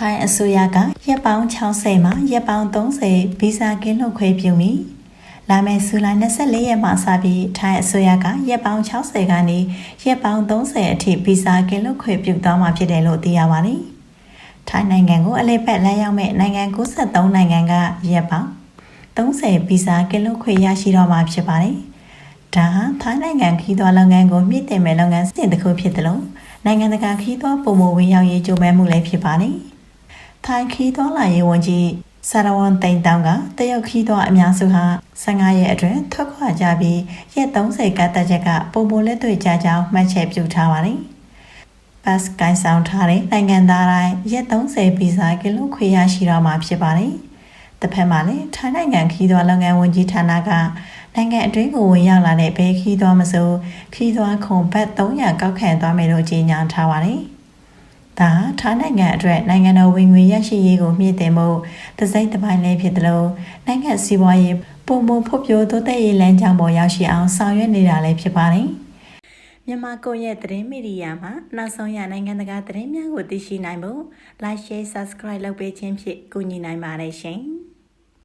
ထိုင်းအစိုးရကရက်ပေါင်း60မှာရက်ပေါင်း30ဗီဇာကင်းလွတ်ခွင့်ပြုမိလာမယ့်ဇူလိုင်24ရက်မှစပြီးထိုင်းအစိုးရကရက်ပေါင်း60ကနေရက်ပေါင်း30အထိဗီဇာကင်းလွတ်ခွင့်ပြုသွားမှာဖြစ်တယ်လို့သိရပါတယ်။ထိုင်းနိုင်ငံကိုအလေးပတ်လမ်းရောက်မဲ့နိုင်ငံ93နိုင်ငံကရက်ပေါင်း30ဗီဇာကင်းလွတ်ခွင့်ရရှိတော့မှာဖြစ်ပါတယ်။ဒါဟာထိုင်းနိုင်ငံခီးသွွားလုပ်ငန်းကိုမြင့်တင်မဲ့လုပ်ငန်းစဉ်တစ်ခုဖြစ်တယ်လို့နိုင်ငံတကာခီးသွွားပုံမဝင်ရောက်ရေးကြိုးပမ်းမှုလည်းဖြစ်ပါတယ်။ ထိုင်းခီးသွွားလာရေးဝန်ကြီးဆရာဝန်တိန်တောင်းကတရုတ်ခီးသွွားအများစုဟာ15ရက်အတွင်းထွက်ခွာကြပြီးရက်30ကတ်တက်ချက်ကပုံပုံလက်တွေ့ကြကြောင်းမှတ်ချက်ပြုထားပါတယ်။ဘတ်စကိုင်းဆောင်ထားတဲ့နိုင်ငံသားတိုင်းရက်30ဗီဇာကီလိုခွေရရှိတော့မှာဖြစ်ပါတယ်။တစ်ဖက်မှာလည်းထိုင်းနိုင်ငံခီးသွွားလုပ်ငန်းဝန်ကြီးဌာနကနိုင်ငံအတွင်းကိုဝင်ရောက်လာတဲ့ဘဲခီးသွွားမစိုးခီးသွွားခွန်ဘတ်300ကောက်ခံသွားမယ်လို့ကြေညာထားပါတယ်။ ဒါထိုင်းနိုင်ငံအတွက်နိုင်ငံတော်ဝင်ငွေရရှိရေးကိုမြင့်တင်မှုတစိုက်တစ်ပိုင်းလေးဖြစ်တယ်လို့နိုင်ငံစီးပွားရေးပုံပုံဖွံ့ဖြိုးတိုးတက်ရေးလမ်းကြောင်းပေါ်ရောက်ရှိအောင်ဆောင်ရွက်နေတာလည်းဖြစ်ပါတယ်။မြန်မာကိုရဲ့သတင်းမီဒီယာမှာနောက်ဆုံးရနိုင်ငံတကာသတင်းများကိုသိရှိနိုင်ဖို့ Like Share Subscribe လုပ်ပေးခြင်းဖြင့်ကူညီနိုင်ပါတယ်ရှင်။